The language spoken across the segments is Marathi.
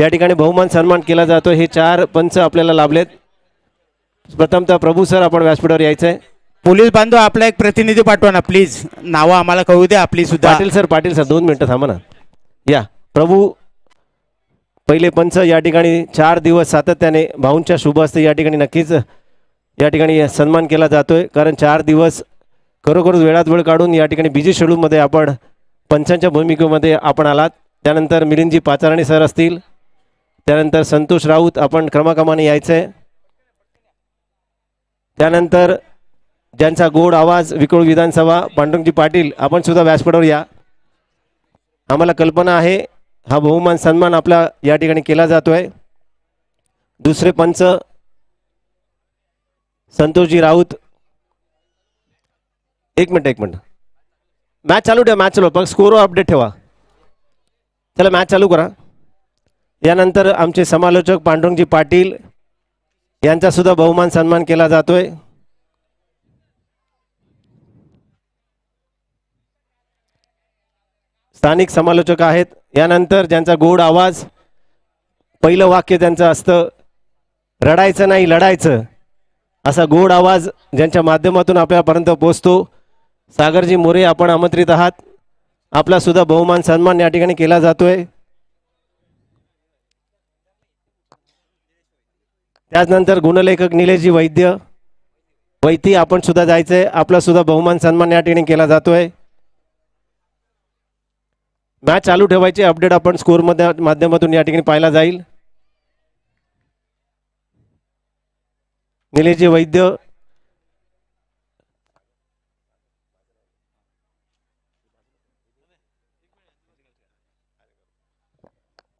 या ठिकाणी बहुमान सन्मान केला जातो हे चार पंच आपल्याला लाभलेत. प्रथमतः प्रभू सर आपण व्यासपीठावर यायचं आहे पोलीस बांधव आपला एक प्रतिनिधी पाठवा ना प्लीज. नावं आम्हाला कळू द्या आपली सुद्धा. पाटील सर पाटील सर दोन मिनटं थांबा ना. या. प्रभू पहिले पंच या ठिकाणी चार दिवस सातत्याने भाऊंच्या शुभ हस्ते या ठिकाणी नक्कीच या ठिकाणी सन्मान केला जातोय. कारण चार दिवस खरोखरच वेळात वेळ काढून या ठिकाणी बिझी शेड्यूलमध्ये आपण पंचांच्या भूमिकेमध्ये आपण आलात. त्यानंतर मिलिंदजी पाचाराणी सर असतील त्यानंतर संतोष राऊत आपण क्रमाक्रमाने यायचं आहे त्यानंतर ज्यांचा गोड आवाज विक्रोळ विधानसभा पांडुरंगजी पाटील आपण सुद्धा व्यासपीठावर या. आम्हाला कल्पना आहे हा बहुमान सन्मान आपला या ठिकाणी केला जातोय. दुसरे पंच संतोषजी राऊत. एक मिनिट एक मिनिट. मॅच चालू ठेवा मॅच चालू पण स्कोरवर अपडेट ठेवा. चला मॅच चालू करा. यानंतर आमचे समालोचक पांडुरंगजी पाटील यांचासुद्धा बहुमान सन्मान केला जातोय. स्थानिक समालोचक आहेत. यानंतर ज्यांचा गोड आवाज पहिलं वाक्य त्यांचं असतं रडायचं नाही लढायचं असा गोड आवाज ज्यांच्या माध्यमातून आपल्यापर्यंत पोहोचतो. सागरजी मोरे आपण आमंत्रित आहात. आपला सुद्धा बहुमान सन्मान या ठिकाणी केला जातोय. त्याचनंतर गुणलेखक निलेशजी वैद्य वैती आपण सुद्धा जायचंय आपला सुद्धा बहुमान सन्मान या ठिकाणी केला जातोय. मॅच चालू ठेवायची अपडेट आपण स्कोरमध्ये माध्यमातून या ठिकाणी पाहिला जाईल. निलेशजी वैद्य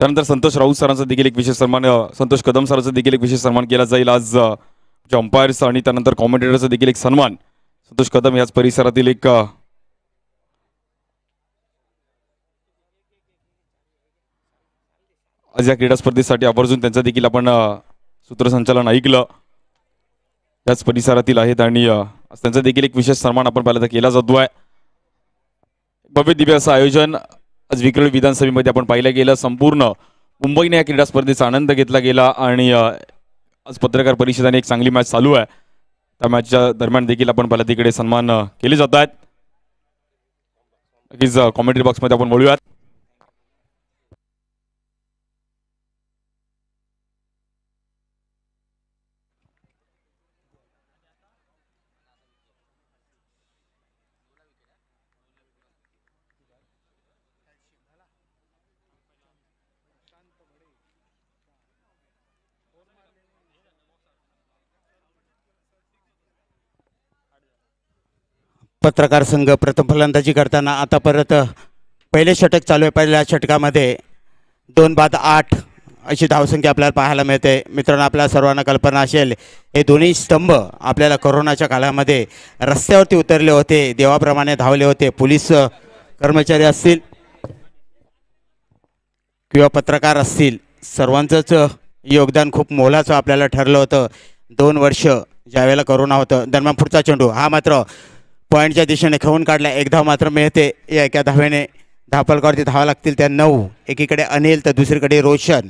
त्यानंतर संतोष राऊत सरांचा देखील एक विशेष सन्मान संतोष कदम सरांचा देखील एक विशेष सन्मान केला जाईल. आज जे अंपायर्स आणि त्यानंतर कॉमेंटेटरचा देखील एक सन्मान. संतोष कदम याच परिसरातील एक आज या क्रीडा स्पर्धेसाठी आवर्जून त्यांचं देखील आपण सूत्रसंचालन ऐकलं. याच परिसरातील आहेत आणि त्यांचा देखील एक विशेष सन्मान आपण पाहिला तर केला जातो आहे भव्य दिव्य असं आयोजन आज विक्रोळी विधानसभेमध्ये आपण पाहिलं गेलं संपूर्ण मुंबईने या क्रीडा स्पर्धेचा आनंद घेतला गेला आणि आज पत्रकार परिषदेने एक चांगली मॅच चालू आहे. त्या मॅचच्या दरम्यान देखील आपण पाहिलं तिकडे सन्मान केले जात आहेत नक्कीच कॉमेंट्री बॉक्समध्ये आपण बोलूयात पत्रकार संघ प्रथम फलंदाजी करताना आता परत पहिले षटक चालू आहे. पहिल्या षटकामध्ये दोन बाद आठ अशी धावसंख्या आपल्याला पाहायला मिळते. मित्रांनो आपल्या सर्वांना कल्पना असेल हे दोन्ही स्तंभ आपल्याला करोनाच्या काळामध्ये रस्त्यावरती उतरले होते देवाप्रमाणे धावले होते. पोलीस कर्मचारी असतील किंवा पत्रकार असतील सर्वांचंच योगदान खूप मोलाचं आपल्याला ठरलं होतं. दोन वर्ष ज्यावेळेला करोना होतं. दरम्यान पुढचा चेंडू हा मात्र पॉईंटच्या दिशेने खाऊन काढला एक धाव मात्र मिळते. या एका धावेने धापलकावरती धावा लागतील त्या नऊ. एकीकडे अनिल तर दुसरीकडे रोशन.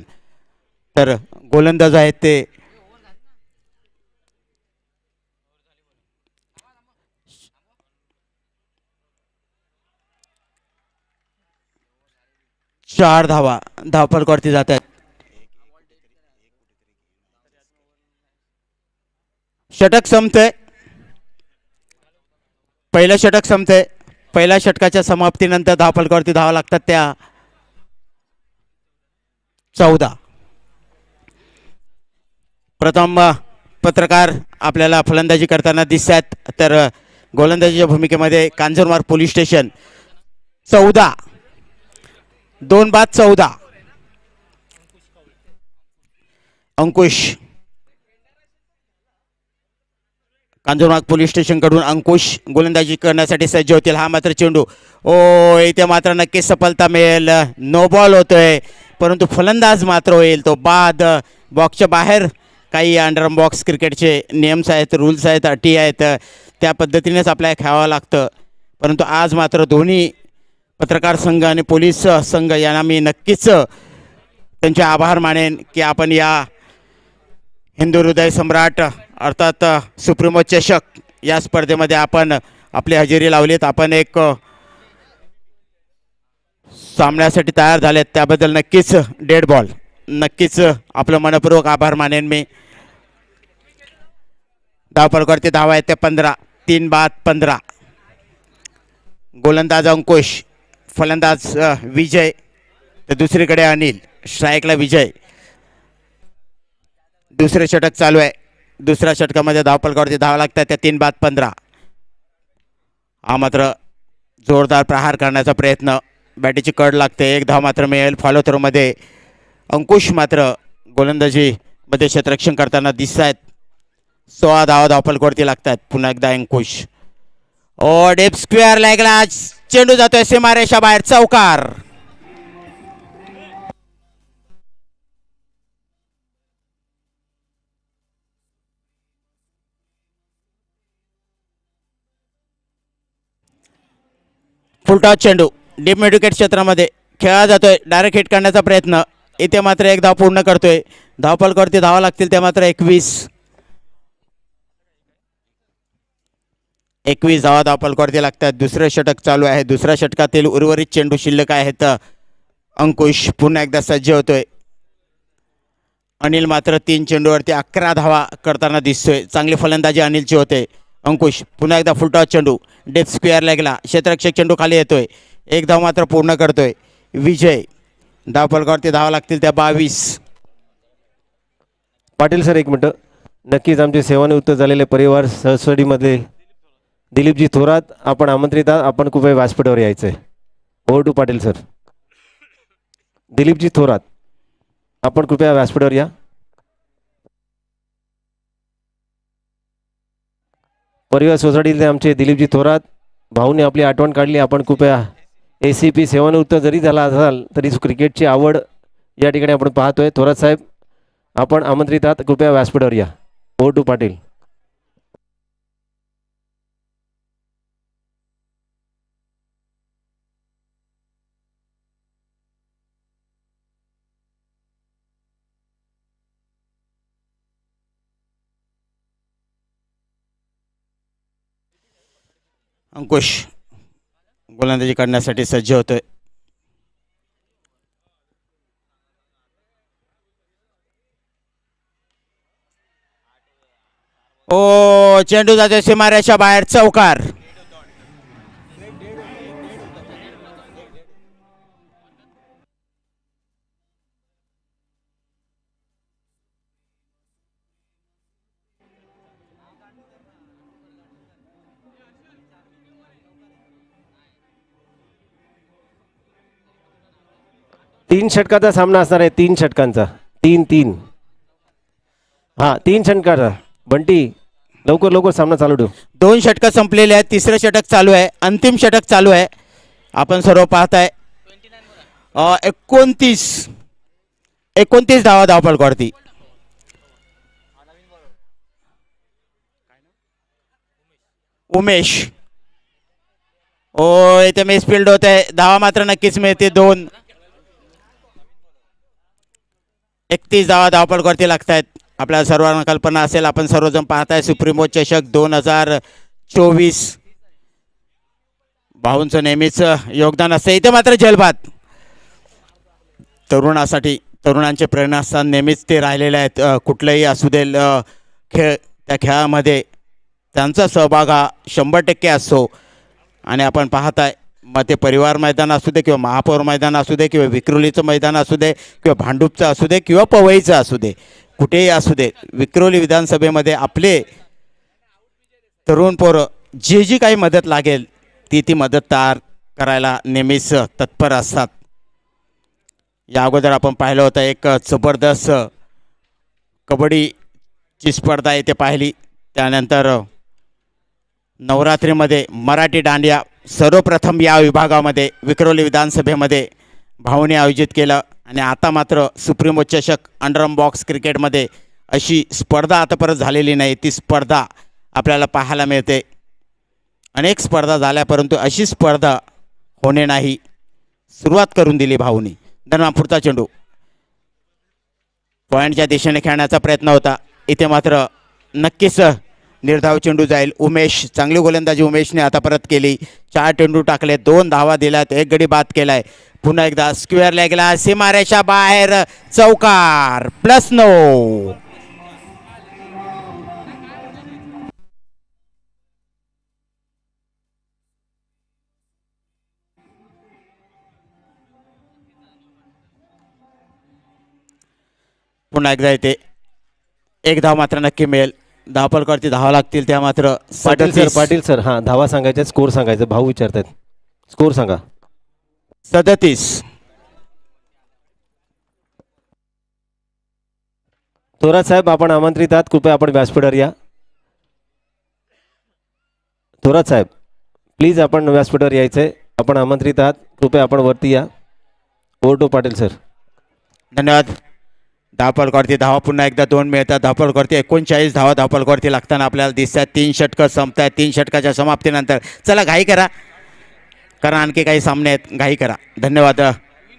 तर गोलंदाज आहेत ते. चार धावा. धावपलकावरती जात आहेत. षटक संपतंय. पहिलं षटक संपतंय. पहिल्या षटकाच्या समाप्तीनंतर धावपलकावरती धावा लागतात त्या. चौदा. प्रथम पत्रकार आपल्याला फलंदाजी करताना दिसत आहेत तर गोलंदाजीच्या भूमिकेमध्ये कांजूरमार्ग पोलीस स्टेशन. चौदा. दोन बाद चौदा. अंकुश. कांजूरमार्ग पोलीस स्टेशनकडून अंकुश गोलंदाजी करण्यासाठी सज्ज होतील. हा मात्र चेंडू ओ इथे मात्र नक्कीच सफलता मिळेल. नो बॉल होतोय. परंतु फलंदाज मात्र होईल. तो बाद बॉक्सच्या बाहेर काही अंडर बॉक्स क्रिकेटचे नियम्स आहेत रूल्स आहेत अटी आहेत. त्या पद्धतीनेच आपल्याला खेळावं लागतं. परंतु आज मात्र दोन्ही पत्रकार संघ आणि पोलीस संघ यांना मी नक्कीच त्यांचे आभार मानेन की आपण या हिंदू हृदय सम्राट अर्थात सुप्रिमो चषक या स्पर्धेमध्ये आपण आपली हजेरी लावलीत. आपण एक सामन्यासाठी तयार झालेत. त्याबद्दल नक्कीच डेड बॉल. नक्कीच आपलं मनपूर्वक आभार मानेन मी. धावपलकडते धावा आहेत ते पंधरा तीन बाद पंधरा. गोलंदाज अंकुश फलंदाज विजय तर दुसरीकडे अनिल स्ट्राईकला विजय. दुसरे षटक चालू आहे. दुसऱ्या षटकामध्ये धावपलकावरती धावा लागतात. त्या तीन बाद पंधरा. हा मात्र जोरदार प्रहार करण्याचा प्रयत्न. बॅटीची कड लागते. एक धाव मात्र मिळेल. फॉलो थ्रोमध्ये अंकुश मात्र गोलंदाजीमध्ये क्षेत्ररक्षण करताना दिसत आहेत. सोळा धावा धावपलकावरती लागतात. पुन्हा एकदा अंकुश. ओ डेप स्क्वेअर लागला चेंडू जातोय. सीमारेषा बाहेर. चौकार. फुलटॉस चेंडू. डीप मेडिकेट क्षेत्रामध्ये खेळला जातोय. डायरेक्ट हिट करण्याचा प्रयत्न. इथे मात्र एक धाव पूर्ण करतोय. धावपलकावरती धावा लागतील ते मात्र एकवीस. एकवीस धावा धावपलकावरती लागतात. दुसरं षटक चालू आहे. दुसऱ्या षटकातील उर्वरित चेंडू शिल्लक आहेत. अंकुश पुन्हा एकदा सज्ज होतोय. अनिल मात्र तीन चेंडूवरती अकरा धावा करताना दिसतोय. चांगली फलंदाजी अनिलची होते. अंकुश पुन्हा एकदा फुलटॉस चेंडू. डेप स्क्वेअर लागला क्षेत्ररक्षक चेंडू खाली येतोय. एक धाव मात्र पूर्ण करतोय. विजय. धावपलकावरती धावा लागतील त्या बावीस. पाटील सर एक मिनटं. नक्कीच आमचे सेवानिवृत्त झालेले परिवार सहसडीमध्ये दिलीपजी थोरात आपण आमंत्रित आहात. आपण कृपया व्यासपीठावर यायचं आहे over to Patil sir. Dilipji Thorat आपण कृपया व्यासपीठावर या. परिवार सोसायटीतले आमचे दिलीपजी थोरात भाऊने आपली आठवण काढली आपण कृपया ए सी पी सेवानिवृत्त जरी झाला असाल तरी क्रिकेटची आवड या ठिकाणी आपण पाहतोय. थोरात साहेब आपण आमंत्रित आहात. कृपया व्यासपीठावर या. O two Patil. अंकुश गोलंदाजी करण्यासाठी सज्ज होतोय. ओ चेंडू जातोय सीमारेषा बाहेर चौकार. तीन षटकाचा सामना असणार आहे तीन षटकांचा. तीन तीन. हा तीन षटकाचा बंटी लवकर लवकर सामना चालू ठेव. दोन षटकं संपलेले आहेत तिसरं षटक चालू आहे अंतिम षटक चालू आहे. आपण सर्व पाहताय. एकोणतीस. एकोणतीस धावा धावपलकावरती उमेश. ओ इथे मिसफिल्ड होत आहे धावा मात्र नक्कीच मिळते दोन. एकतीस धावा धावपलकावरती लागत आहेत आपल्या सर्वांना कल्पना असेल आपण सर्वजण पाहताय सुप्रीमो चषक दोन हजार चोवीस. भाऊंचं नेहमीच योगदान असतं. इथे मात्र जलबाद. तरुणासाठी तरुणांचे प्रेरणास्थान नेहमीच ते राहिलेले आहेत. कुठलंही असू दे खेळ त्या खेळामध्ये त्यांचा सहभाग हा शंभर टक्के असतो. आणि आपण पाहताय मग ते परिवार मैदान असू दे किंवा महापौर मैदान असू दे किंवा विक्रोलीचं मैदान असू दे किंवा भांडूपचं असू दे किंवा पवईचं असू दे कुठेही असू दे विक्रोली विधानसभेमध्ये आपले तरुण पोरं जी जी काही मदत लागेल ती ती मदत तयार करायला नेहमीच तत्पर असतात. या अगोदर आपण पाहिलं होतं एक जबरदस्त कबड्डीची स्पर्धा येथे पाहिली. त्यानंतर नवरात्रीमध्ये मराठी दांडिया सर्वप्रथम या विभागामध्ये विक्रोली विधानसभेमध्ये भाऊने आयोजित केलं आणि आता मात्र सुप्रीमो चषक अंडरम बॉक्स क्रिकेटमध्ये अशी स्पर्धा आतापर्यंत झालेली नाही. ती स्पर्धा आपल्याला पाहायला मिळते. अनेक स्पर्धा झाल्या परंतु अशी स्पर्धा होणे नाही. सुरुवात करून दिली भाऊनी. दरम्यान पुढचा चेंडू. पॉईंटच्या दिशेने खेळण्याचा प्रयत्न होता. इथे मात्र नक्कीच निर्धाव चेंडू जाईल. उमेश चांगली गोलंदाजी उमेशने आता परत केली. चार चेंडू टाकले दोन धावा दिल्यात एक गडी बाद केलाय. पुन्हा एकदा स्क्वेअर लागला सीमारेषा बाहेर चौकार प्लस नो पुन्हा एकदा येते एक धाव मात्र नक्की मिळेल. धावपलकरती धावा लागतील त्या मात्र पाटील सर 37 पाटील सर हां धावा सांगायचे स्कोर सांगायचं भाऊ विचारतायत. स्कोर सांगा. सदतीस. थोरात साहेब आपण आमंत्रित आहात. कृपया आपण व्यासपीठावर या. थोरात साहेब प्लीज आपण व्यासपीठावर यायचं आहे आपण आमंत्रित आहात. कृपया आपण वरती या. Over to Patil sir. धन्यवाद. धावपलकरती धावा पुन्हा एकदा दोन मिळतात धावपलकरती एकोणचाळीस धावा धावपलकरती लागताना आपल्याला दिसतात तीन षटकं संपत आहेत तीन षटकाच्या समाप्तीनंतर. चला घाई करा. कारण आणखी काही सामने आहेत घाई करा. धन्यवाद.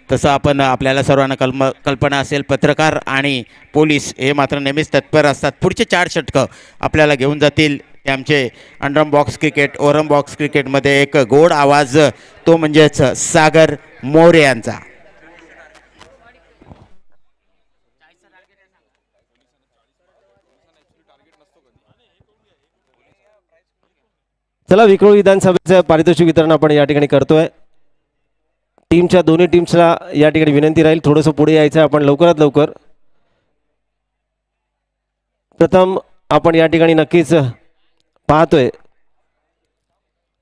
तसं आपण आपल्याला सर्वांना कल्म कल्पना असेल पत्रकार आणि पोलीस हे मात्र नेहमीच तत्पर असतात. पुढचे चार षटकं आपल्याला घेऊन जातील. ते आमचे अंडरम बॉक्स क्रिकेट ओरम बॉक्स क्रिकेटमध्ये एक गोड आवाज तो म्हणजेच सागर मोरे यांचा. चला विक्रोळी विधानसभेचं पारितोषिक वितरण आपण या ठिकाणी करतोय. टीमच्या दोन्ही टीम्सला या ठिकाणी विनंती राहील. थोडंसं पुढे यायचं आहे. आपण लवकरात लवकर. प्रथम आपण या ठिकाणी नक्कीच पाहतोय.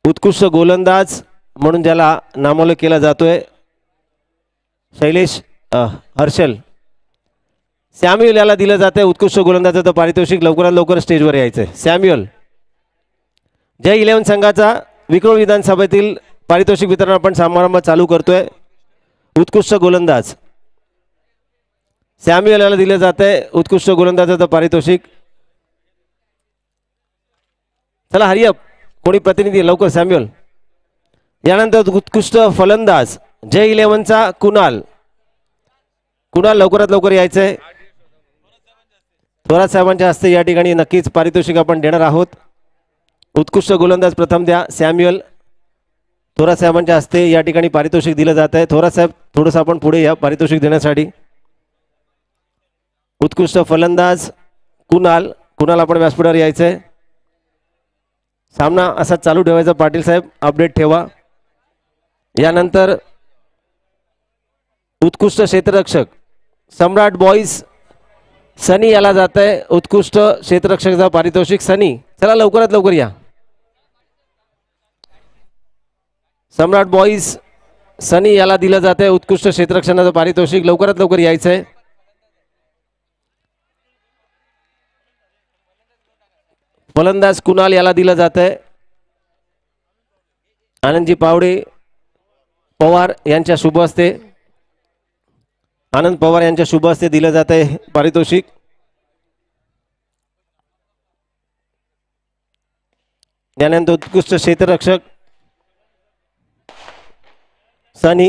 उत्कृष्ट गोलंदाज म्हणून ज्याला नामोल्लेख केला जातोय शैलेश हर्षल. सॅम्युअल याला दिलं जातं उत्कृष्ट गोलंदाजाचं पारितोषिक लवकरात लवकर स्टेजवर यायचं आहे सॅम्युअल जय इलेव्हन संघाचा विक्रोळ विधानसभेतील पारितोषिक वितरण आपण समारंभ चालू करतोय. उत्कृष्ट गोलंदाज. सॅम्युअल याला दिलं जात आहे उत्कृष्ट गोलंदाजाचं पारितोषिक. चला हरिअप कोणी प्रतिनिधी लवकर सॅम्युअल यानंतर उत्कृष्ट फलंदाज. जय इलेव्हनचा कुणाल. कुणाल लवकरात लवकर यायचं आहे थोरात साहेबांच्या हस्ते या ठिकाणी नक्कीच पारितोषिक आपण देणार आहोत. उत्कृष्ट गोलंदाज प्रथम द्या. सॅम्युअल थोरात साहेबांच्या हस्ते या ठिकाणी पारितोषिक दिलं जात आहे. थोरात साहेब थोडंसं आपण पुढे या पारितोषिक देण्यासाठी. उत्कृष्ट फलंदाज कुणाल कुणाल आपण व्यासपीठावर यायचं आहे सामना असा चालू ठेवायचा. पाटील साहेब अपडेट ठेवा. यानंतर उत्कृष्ट क्षेत्ररक्षक सम्राट बॉईज सनी याला जात आहे. उत्कृष्ट क्षेत्ररक्षकचा पारितोषिक. सनी चला लवकरात लवकर या. सम्राट बॉईज सनी याला दिलं जात आहे उत्कृष्ट क्षेत्रक्षणाचं पारितोषिक लवकरात लवकर यायचं आहे फलंदाज कुणाल याला दिलं जात आहे आनंदजी पावडे पवार यांच्या शुभ हस्ते. आनंद पवार यांच्या शुभ हस्ते दिलं जात आहे पारितोषिक. त्यानंतर उत्कृष्ट क्षेत्ररक्षक सनी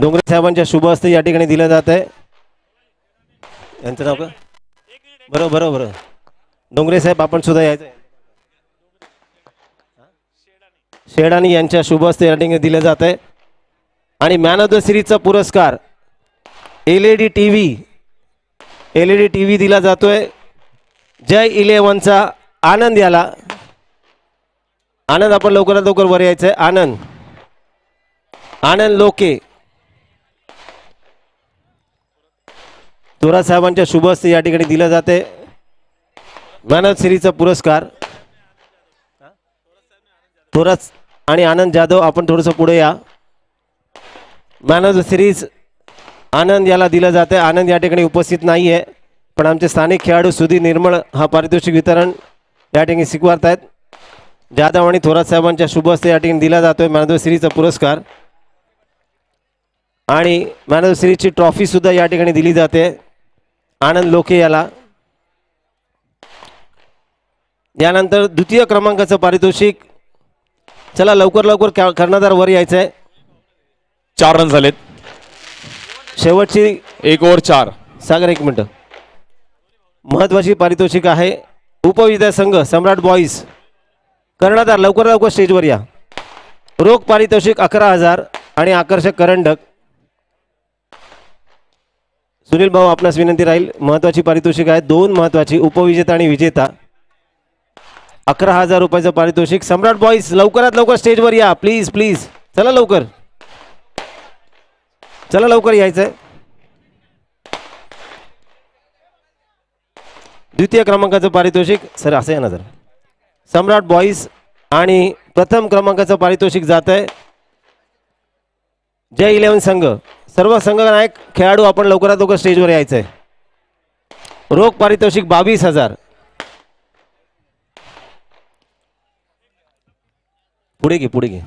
डोंगरे साहेबांच्या शुभ हस्ते या ठिकाणी दिलं जात आहे. यांचं नाव का? बरोबर बरोबर डोंगरे साहेब आपण सुद्धा यायचं शेडाणी शेडानी यांच्या शुभ हस्ते या ठिकाणी दिलं जात आहे. आणि मॅन ऑफ द सिरीजचा पुरस्कार L E D T V L E D T V दिला जातोय. जय इलेवनचा आनंद याला. आनंद आपण लवकरात लवकर वर यायचंय. आनंद. आनंद लोके. थोरात साहेबांच्या शुभ हस्ते या ठिकाणी दिलं जाते. मॅन ऑफ सिरीजचा पुरस्कार. थोरात आणि आनंद जाधव आपण थोडंसं पुढे या. Man of the series Anand याला दिलं जाते. आनंद या ठिकाणी उपस्थित नाही आहे पण आमचे स्थानिक खेळाडू सुधीर निर्मळ हा पारितोषिक वितरण या ठिकाणी स्वीकारत आहेत जाधव आणि थोरात साहेबांच्या शुभ हस्ते या ठिकाणी दिला जातोय मॅन ऑफ द सिरीजचा पुरस्कार. आणि मॅन ऑफ द सिरीजची ट्रॉफी सुद्धा या ठिकाणी दिली जाते. आनंद लोके याला. यानंतर द्वितीय क्रमांकाचं पारितोषिक. चला लवकर लवकर कर्णधार वर यायचं आहे चार रन झालेत. शेवटची एक ओव्हर चार. सागर एक मिनटं. महत्वाची पारितोषिक आहे. उपविजेता संघ सम्राट बॉईज. कर्णधार लवकर लवकर स्टेजवर या. रोख पारितोषिक अकरा हजार आणि आकर्षक करंडक. सुनील भाऊ आपणास विनंती राहील महत्वाची पारितोषिक आहे. दोन महत्वाची उपविजेता आणि विजेता. अकरा हजार रुपयाचं पारितोषिक. सम्राट बॉईज लवकरात लवकर स्टेजवर या. प्लीज प्लीज चला लवकर. चला लवकर यायचं आहे द्वितीय क्रमांकाचं पारितोषिक. सर असं आहे ना जर. सम्राट बॉईज आणि प्रथम क्रमांकाचं पारितोषिक जात आहे. जय इलेव्हन संघ. सर्व संघ नायक खेळाडू आपण लवकरात लवकर स्टेजवर यायचं आहे रोख पारितोषिक बावीस हजार. पुढे घे पुढे घे.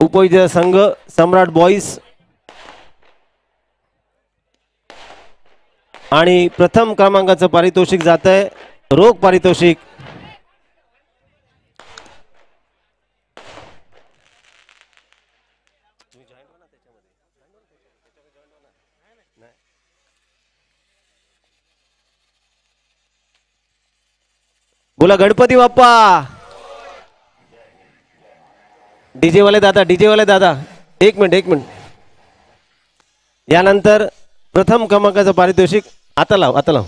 उपविजेता संघ सम्राट बॉईज आणि प्रथम क्रमांकाचं पारितोषिक जात आहे रोख पारितोषिक. बोला गणपती बाप्पा. डीजे वाले दादा डीजे वाले दादा. एक मिनिट एक मिनिट. यानंतर प्रथम क्रमांकाचं पारितोषिक. आता लाव आता लाव.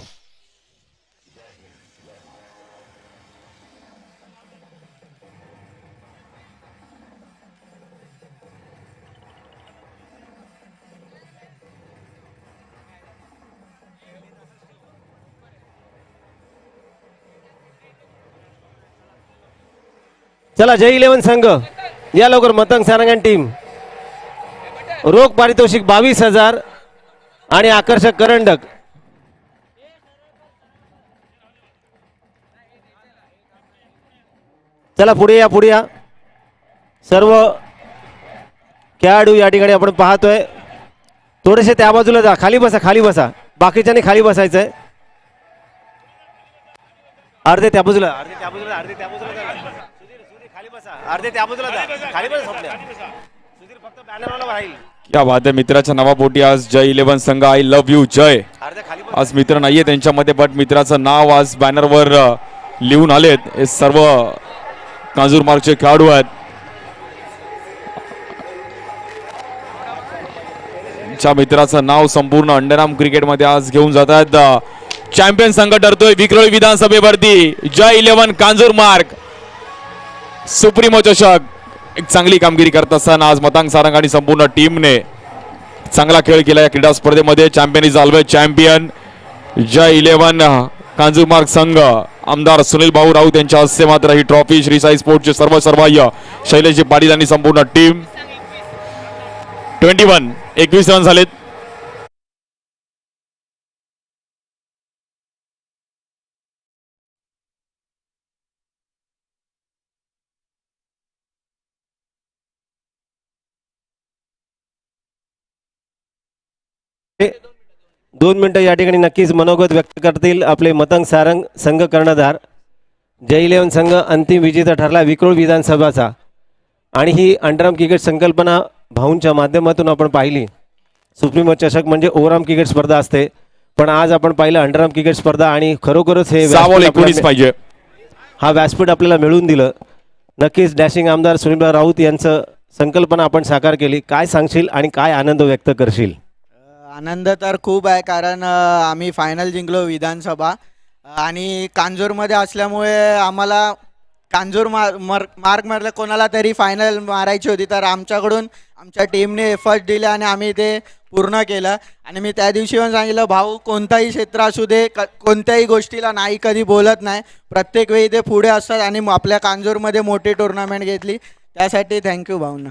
चला जय इलेव्हन संघ. या लवकर मतंग सारंगण टीम रोख पारितोषिक बावीस हजार आणि आकर्षक करंडक. चला पुढे या पुढे या. सर्व खेळाडू या ठिकाणी आपण पाहतोय. थोडेसे त्या बाजूला जा. खाली बसा खाली बसा. बाकीच्यानी खाली बसायचं आहे अर्धे त्या बाजूला अर्धे त्या बाजूला अर्धे त्या बाजूला खाली बसा. अर्धे त्या खाली बसा मित्राच्या नावापोटी आज जय इलेव्हन संघ. I love you Jay. आज मित्र नाहीये त्यांच्यामध्ये बट मित्राचं नाव आज बॅनरवर अ, लिहून आलेत. हे सर्व कांजूर मार्गचे खेळाडू आहेत. च्या मित्राचं नाव संपूर्ण अंडरआम क्रिकेटमध्ये आज घेऊन जात आहेत. चॅम्पियन संघ ठरतोय विक्रोळी विधानसभेवरती. जय इलेव्हन कांजूर मार्ग. सुप्रीमो चषक. एक चांगली कामगिरी करत असताना आज मतांग सारंग आणि संपूर्ण टीमने चांगला खेळ केला या क्रीडा स्पर्धेमध्ये. Champion is always champion Jay eleven Kanjurmarg संघ. आमदार सुनील भाऊ राऊत यांच्या हस्ते मात्र ही ट्रॉफी श्री साई स्पोर्टचे सर्व सर्वाह्य शैलेशजी पाटील आणि संपूर्ण टीम ट्वेंटी वन एकवीस रन झालेत. दोन मिनिटं या ठिकाणी नक्कीच मनोगत व्यक्त करतील आपले मतंग सारंग संघ कर्णधार. जय इलेव्हन संघ अंतिम विजेता ठरला विक्रोळ विधानसभाचा. आणि ही अंडरआर्म क्रिकेट संकल्पना भाऊंच्या माध्यमातून आपण पाहिली. सुप्रीमो चषक म्हणजे ओव्हरआर्म क्रिकेट स्पर्धा असते. पण आज आपण पाहिलं अंडरआर्म क्रिकेट स्पर्धा आणि खरोखरच हे पाहिजे. हा व्यासपीठ आपल्याला मिळवून दिलं. नक्कीच डॅशिंग आमदार सुनील राऊत यांचं संकल्पना आपण साकार केली. काय सांगशील आणि काय आनंद व्यक्त करशील? आनंद तर खूप आहे कारण आम्ही फायनल जिंकलो विधानसभा. आणि कांजूरमध्ये असल्यामुळे आम्हाला कांजूर मार मार कोणाला तरी फायनल मारायची होती. तर आमच्याकडून आमच्या टीमने एफर्ट दिले आणि आम्ही ते पूर्ण केलं. आणि मी त्या दिवशी पण सांगितलं भाऊ कोणताही क्षेत्र असू दे क कोणत्याही गोष्टीला नाही कधी बोलत नाही. प्रत्येक वेळी ते पुढे असतात. आणि आपल्या कांजूरमध्ये मोठी टुर्नामेंट घेतली. त्यासाठी थँक्यू भाऊंना.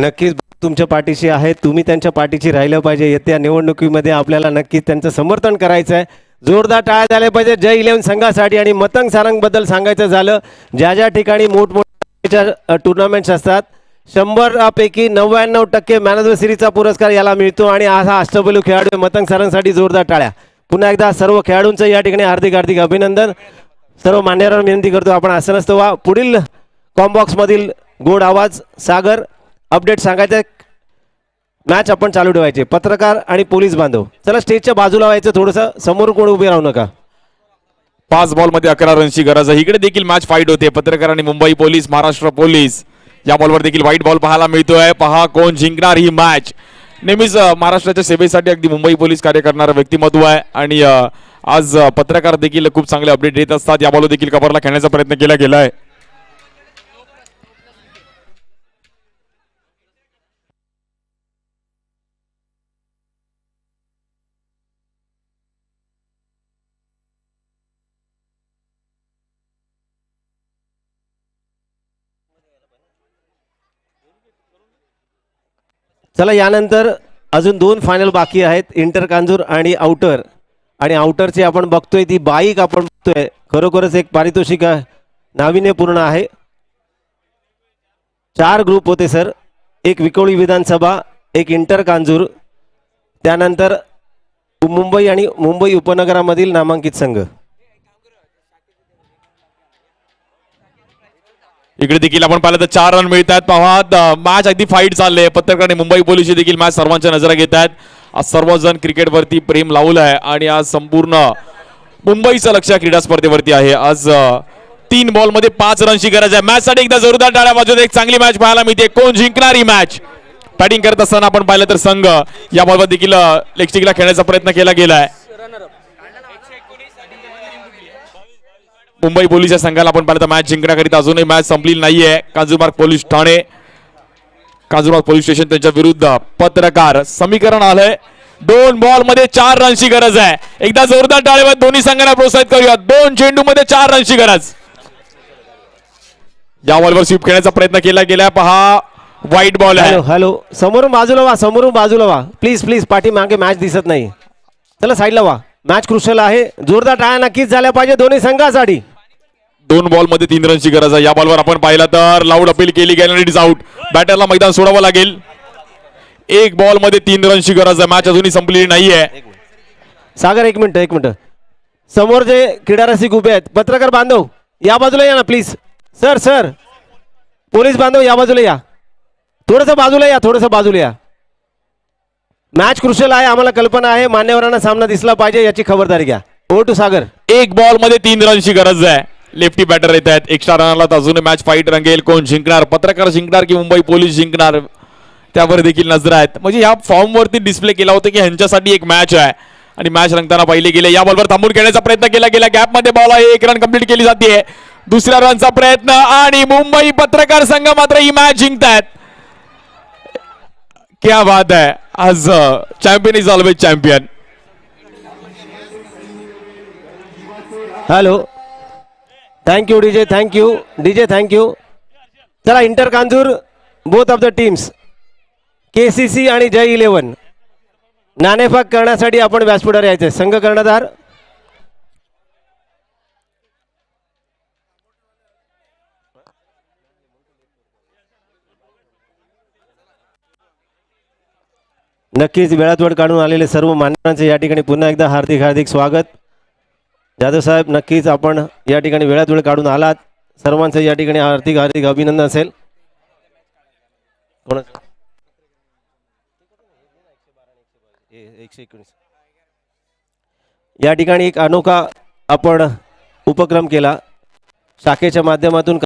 नक्कीच तुमच्या पाठीशी आहे. तुम्ही त्यांच्या पाठीशी राहिलं पाहिजे. येत्या निवडणुकीमध्ये आपल्याला नक्कीच त्यांचं समर्थन करायचं आहे जोरदार टाळ्या झाल्या पाहिजे. जय इलेव्हन संघासाठी आणि मतंग सारंगबद्दल सांगायचं झालं ज्या ज्या ठिकाणी मोठमोठ्या टुर्नामेंट्स असतात शंभरापैकी नव्याण्णव टक्के मॅन ऑफ द सिरीजचा पुरस्कार याला मिळतो आणि आज हा अष्टपैलू खेळाडू मतंग सारंगसाठी जोरदार टाळ्या. पुन्हा एकदा सर्व खेळाडूंचं या ठिकाणी हार्दिक हार्दिक अभिनंदन. सर्व मान्यवरांना विनंती करतो. आपण असं नसतो वा पुढील कॉम्बॉक्समधील गोड आवाज सागर अपडेट सांगायचं आहे. मॅच आपण चालू ठेवायचे. पत्रकार आणि पोलीस बांधव. चला स्टेजच्या बाजूला व्हायचं थोडंसं. समोर कोण उभे राहू नका. पाच बॉलमध्ये अकरा रनची गरज आहे. इकडे देखील मॅच फाईट होते. पत्रकार आणि मुंबई पोलीस महाराष्ट्र पोलीस. या बॉलवर देखील व्हाईट बॉल पाहायला मिळतोय. पहा कोण जिंकणार ही मॅच नेहमीच महाराष्ट्राच्या सेवेसाठी अगदी मुंबई पोलीस कार्य करणारं व्यक्तिमत्व आहे. आणि आज पत्रकार देखील खूप चांगले अपडेट देत असतात. या बॉल देखील कव्हरला खेळण्याचा प्रयत्न केला गेला आहे चला यानंतर अजून दोन फायनल बाकी आहेत. इंटर कांजूर आणि आउटर आणि आउटरची आपण बघतोय ती बाईक आपण बघतोय. खरोखरच एक पारितोषिक नाविन्यपूर्ण आहे. चार ग्रुप होते सर एक विकोळी विधानसभा एक इंटर कांजूर त्यानंतर मुंबई आणि मुंबई उपनगरामधील नामांकित संघ. इकडे देखील आपण पाहिलं तर चार रन मिळतात पहा मॅच अगदी फाईट चालले पत्रकार आणि मुंबई पोलीस देखील मॅच सर्वांच्या नजरा घेत आहेत आज सर्वजण क्रिकेटवरती प्रेम लावलं आहे आणि आज संपूर्ण मुंबईचं लक्ष क्रीडा स्पर्धेवरती आहे. आज तीन बॉलमध्ये पाच रनची गरज आहे. मॅच साठी एकदा जोरदार टाळ्या बाजूला एक चांगली मॅच पाहायला मिळते. कोण जिंकणारी मॅच बॅटिंग करत असताना आपण पाहिलं तर संघ. या बॉलवर देखील लेगस्टिकला खेळण्याचा प्रयत्न केला गेलाय आहे मुंबई पोलीस या संघाला आपण पाहिलं तर मॅच जिंकण्याकरिता अजूनही मॅच संपलेली नाहीये. कांजूरमार्ग पोलीस ठाणे काजूबाग पोलीस स्टेशन त्यांच्या विरुद्ध पत्रकार समीकरण आलंय. दोन बॉलमध्ये चार रनची गरज आहे. एकदा जोरदार टाळेवर दोन्ही संघांना प्रोत्साहित करूया दोन चेंडू मध्ये चार रनची गरज. या बॉलवर स्वीप खेळण्याचा प्रयत्न केला गेला पहा व्हाईट बॉल आहे. हॅलो हॅलो समोरून बाजूला वा समोरून बाजूला वा प्लीज प्लीज पाठी मागे मॅच दिसत नाही. चला साईडला वा मॅच क्रुशल आहे. जोरदार टाळ्या नक्कीच झाल्या पाहिजे दोन्ही संघासाठी? दोन बॉलमध्ये तीन रनची गरज आहे. या बॉलवर आपण पाहिलं तर लाऊड अपील केली गेली इट इज आउट बॅटरला मैदान सोडावं लागेल. एक बॉलमध्ये तीन रनची गरज आहे. मॅच अजूनही संपलेली नाहीये. सागर एक मिनिट एक मिनिट. समोर जे क्रीडा रसिक उभे आहेत पत्रकार बांधव या बाजूला या ना प्लीज सर सर पोलीस बांधव या बाजूला या. थोडंसं बाजूला या थोडंसं बाजूला या. मॅच क्रुशल आहे आम्हाला कल्पना आहे. मान्यवरांना सामना दिसला पाहिजे याची खबरदारी घ्या. ओ टू सागर. एक बॉलमध्ये तीन रनची गरज आहे. लेफ्टी बॅटर येत आहेत. एक्स्ट्रा रनला तर अजून मॅच फाईट रंगेल. कोण जिंकणार? पत्रकार जिंकणार की मुंबई पोलीस जिंकणार? त्यावर देखील नजर आहेत. म्हणजे ह्या फॉर्म वरती डिस्प्ले केला होता की ह्यांच्यासाठी एक मॅच आहे. आणि मॅच रंगताना पाहिले गेले. या बॉलवर थांबून खेळण्याचा प्रयत्न केला गेला. गॅपमध्ये बॉल आहे. एक रन कंप्लीट केली जाते. दुसऱ्या रनचा प्रयत्न आणि मुंबई पत्रकार संघ मात्र ही मॅच जिंकतायत. क्या बात आहे आज champion is always champion hello thank you DJ thank you DJ thank you चला inter Kanjur both of the teams K C C आणि जय इलेवन नाणेफाक करण्यासाठी आपण व्यासपीठावर यायचं संघ कर्णधार नक्कीच वेळात वेळ काढून आलेले सर्व मान्यवरांचे या ठिकाणी पुन्हा एकदा हार्दिक हार्दिक स्वागत. जाधव साहेब नक्कीच आपण या ठिकाणी वेळात वेळ काढून आलात. सर्वांचं या ठिकाणी हार्दिक हार्दिक अभिनंदन असेल. कोणाचं? एकशे एकोणीस. या ठिकाणी एक अनोखा आपण उपक्रम केला. शाखेच्या माध्यमातून